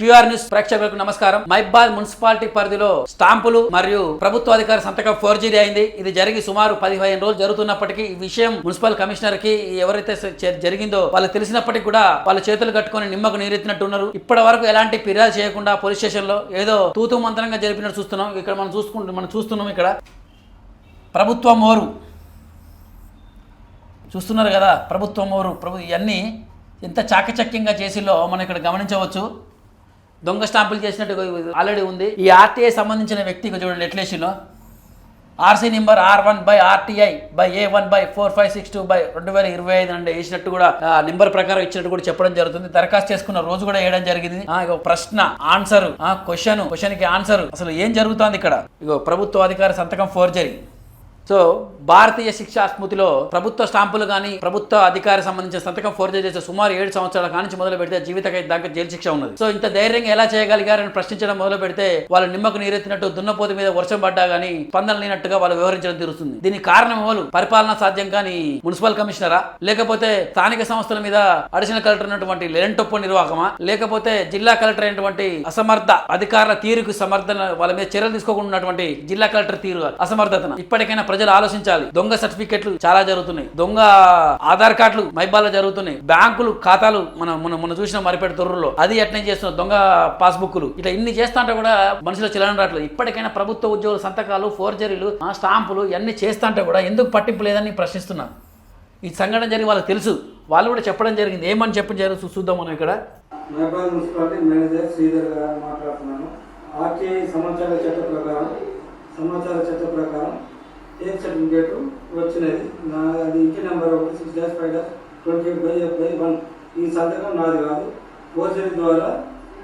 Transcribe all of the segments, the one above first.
QR news ప్రేక్షకులకు నమస్కారం. మైబాద్ municipality పరిధిలో స్టాంపులు మరియు ప్రభుత్వ అధికారి సంతకం ఫోర్జరీ అయింది. ఇది జరిగి సుమారు పదిహేను రోజులు జరుగుతున్నప్పటికీ ఈ విషయం మున్సిపల్ కమిషనర్కి ఎవరైతే జరిగిందో వాళ్ళు తెలిసినప్పటికీ కూడా వాళ్ళ చేతులు కట్టుకొని నిమ్మకు నీరెత్తినట్టు ఉన్నారు ఇప్పటి వరకు ఎలాంటి ఫిర్యాదు చేయకుండా పోలీస్ స్టేషన్లో ఏదో తూతు మంత్రంగా జరిపినట్టు చూస్తున్నాం. ఇక్కడ మనం చూసుకుంటు మనం చూస్తున్నాం ఇక్కడ. ప్రభుత్వ మోరు చూస్తున్నారు కదా ప్రభుత్వం మోరు ప్రభు ఇవన్నీ ఎంత చాకచక్యంగా చేసిలో మనం ఇక్కడ గమనించవచ్చు. దొంగ స్టాంపులు చేసినట్టు ఆల్రెడీ ఉంది. ఈ ఆర్టీఐ సంబంధించిన వ్యక్తికి చూడండి ఎట్లేసిలో RC number R one by RTI by A one by four five six two by రెండు వేల ఇరవై ఐదు అంటే వేసినట్టు కూడా నెంబర్ ప్రకారం ఇచ్చినట్టు కూడా చెప్పడం జరుగుతుంది. దరఖాస్తు చేసుకున్న రోజు కూడా వేయడం జరిగింది. ఆ, ఇగో ప్రశ్న ఆన్సర్ క్వశ్చన్ క్వశ్చన్కి ఆన్సర్ అసలు ఏం జరుగుతోంది ఇక్కడ? ఇగో ప్రభుత్వ అధికారి సంతకం ఫోర్జరీ సో భారతీయ శిక్షా స్మృతిలో ప్రభుత్వ స్టాంపులు కానీ ప్రభుత్వ అధికారి సంబంధించిన సంతకం ఫోర్జరీ చేసే సుమారు ఏడు సంవత్సరాల కానించి మొదలు పెడితే జీవిత దాకా జైలు శిక్ష ఉన్నది. సో ఇంత ధైర్యంగా ఎలా చేయగలిగారని ప్రశ్నించడం మొదలు పెడితే వాళ్ళు నిమ్మకు నీరెత్తినట్టు దున్నపోతు మీద వర్షం పడ్డా గానీ స్పందన లేనట్టుగా వాళ్ళు వివరించడం తీరుస్తుంది. దీనికి కారణం ఎవరు? పరిపాలన సాధ్యం కాని మున్సిపల్ కమిషనరా? లేకపోతే స్థానిక సంస్థల మీద అడిషనల్ కలెక్టర్ ఉన్నటువంటి లెంటొప్పు నిర్వాహకమా? లేకపోతే జిల్లా కలెక్టర్ అయినటువంటి అసమర్థ అధికారుల తీరుకు సమర్థన వాళ్ళ మీద చర్యలు తీసుకోకుండా ఉన్నటువంటి జిల్లా కలెక్టర్ తీరు అసమర్థతన? ఇప్పటికైనా ప్రజలు ఆలోచించాలి. దొంగ సర్టిఫికెట్లు చాలా జరుగుతున్నాయి. దొంగ ఆధార్ కార్డులు మైబాల్లో జరుగుతున్నాయి. బ్యాంకులు ఖాతాలు మనం మనం మనం చూసిన మరిపేట తొర్రులో అది ఎట్నే చేస్తున్న దొంగ పాస్బుక్లు ఇట్లా ఇన్ని చేస్తాంటే కూడా మనుషులు చిలన రావట్లేదు. ఇప్పటికైనా ప్రభుత్వ ఉద్యోగుల సంతకాలు ఫోర్జరీలు స్టాంపులు ఇవన్నీ చేస్తాంటే కూడా ఎందుకు పట్టింపు లేదని ప్రశ్నిస్తున్నాను ఈ సంఘటన జరిగి వాళ్ళకి తెలుసు. వాళ్ళు కూడా చెప్పడం జరిగింది. ఏమని చెప్పడం జరిగింది చూద్దాం మనం ఇక్కడ. మున్సిపాలిటీ మేనేజర్ శ్రీధర్ గారు మాట్లాడుతున్నాను. ఆర్టీఐ సమాచార చట్ట ప్రకారం సమాచార చట్ట ప్రకారం సర్టిఫికేట్ వచ్చినది. నా అది ఇంటి నెంబర్ ఒకటి six dash five dash twenty eight by F by one ఈ సంతకం నాది కాదు. ఫోర్జరీ ద్వారా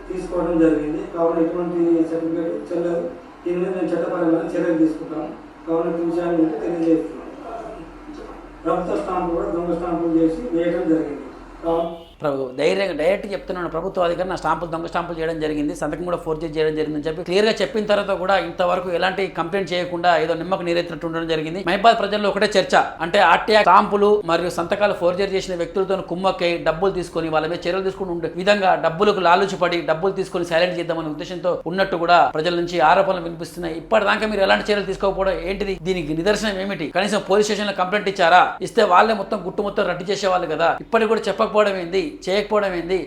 తీసుకోవడం జరిగింది. కావున ఎటువంటి సర్టిఫికేట్ చెల్లదు. దీని మీద మేము చట్టపరమైన చర్యలు తీసుకుంటాం కావున ఈ విషయాన్ని మీకు తెలియజేస్తున్నాం. ప్రభుత్వ స్టాంపు కూడా దొంగ స్టాంపులు చేసి వేయడం జరిగింది. కావున ధైర్యంగా డైరెక్ట్ చెప్తున్నాను ప్రభుత్వ అధికారి నా స్టాంపులు దొంగ స్టాంపులు చేయడం జరిగింది సంతకం కూడా ఫోర్జీ చేయడం జరిగిందని చెప్పి క్లియర్గా చెప్పిన తర్వాత కూడా ఇంతవరకు ఎలాంటి కంప్లైంట్ చేయకుండా ఏదో నిమ్మకు నీరెత్తినట్టు ఉండడం జరిగింది. మహిబాద్ ప్రజల్లో ఒకటే చర్చ అంటే ఆర్టీఐ స్టాంపులు మరియు సంతకాలు ఫోర్జరీ చేసిన వ్యక్తులతో కుమ్మక్కై డబ్బులు తీసుకొని వాళ్ళ మీద చర్యలు తీసుకుని ఉండే విధంగా డబ్బులకు లాలుచి పడి డబ్బులు తీసుకొని సైలెంట్ చేద్దామనే ఉద్దేశంతో ఉన్నట్టు కూడా ప్రజల నుంచి ఆరోపణలు వినిపిస్తున్నాయి. ఇప్పటిదాకా మీరు ఎలాంటి చర్యలు తీసుకోకపోవడం ఏంటిది? దీనికి నిదర్శనం ఏమిటి? కనీసం పోలీస్ స్టేషన్లో కంప్లైంట్ ఇచ్చారా? ఇస్తే వాళ్ళే మొత్తం గుట్టు మొత్తం రద్దు చేసేవాళ్ళు కదా. ఇప్పటికి కూడా చెప్పకపోవడం ఏంది? చేయకపోవడం ఏంది?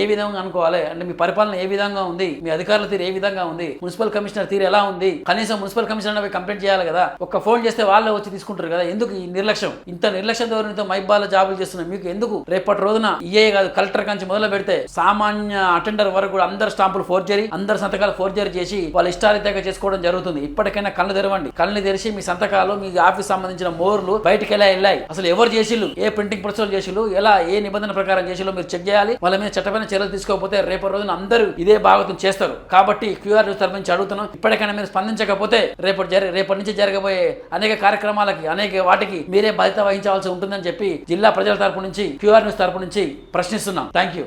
ఏ విధంగా అనుకోవాలి? అంటే మీ పరిపాలన ఏ విధంగా ఉంది? మీ అధికారుల తీరు ఏ విధంగా ఉంది? మున్సిపల్ కమిషనర్ తీరు ఎలా ఉంది? కనీసం మున్సిపల్ కమిషనర్ కంప్లైంట్ చేయాలి కదా. ఒక్క ఫోన్ చేస్తే వాళ్ళే వచ్చి తీసుకుంటారు కదా. ఎందుకు ఈ నిర్లక్ష్యం? ఇంత నిర్లక్ష్యం ధోరణితో మైబాల జాబులు చేస్తున్నారు మీకు ఎందుకు? రేపటి రోజున ఇయే కాదు కలెక్టర్ కంచి మొదలు పెడితే సామాన్య అటెండర్ వరకు కూడా అందరు స్టాంపులు ఫోర్జరీ అందరు సంతకాలు ఫోర్జరీ చేసి వాళ్ళ ఇష్టారీతంగా చేసుకోవడం జరుగుతుంది. ఇప్పటికైనా కళ్ళు తెరవండి. కళ్ళు తెరిచి మీ సంతకాలు మీ ఆఫీస్ సంబంధించిన మోర్లు బయటకు ఎలా వెళ్ళాయి? అసలు ఎవరు చేసిళ్ళు? ఏ ప్రింటింగ్ ప్రొసెస్ చేసిళ్ళు? ఎలా ఏ నిబంధన ప్రకారం చేసిల్లో మీరు చెక్ చేయాలి. వాళ్ళ మీద చట్టపైన చర్యలు తీసుకోకపోతే రేపటి రోజున అందరూ ఇదే భాగవతం చేస్తారు. కాబట్టి క్యూఆర్ న్యూస్ తరపు నుంచి అడుగుతున్నాం. ఇప్పటికైనా మీరు స్పందించకపోతే రేపటి జరి రేపటి నుంచి జరగబోయే అనేక కార్యక్రమాలకి అనేక వాటికి మీరే బాధ్యత వహించవలసి ఉంటుందని చెప్పి జిల్లా ప్రజల తరపు నుంచి క్యూఆర్ న్యూస్ తరపు నుంచి ప్రశ్నిస్తున్నాం. Thank you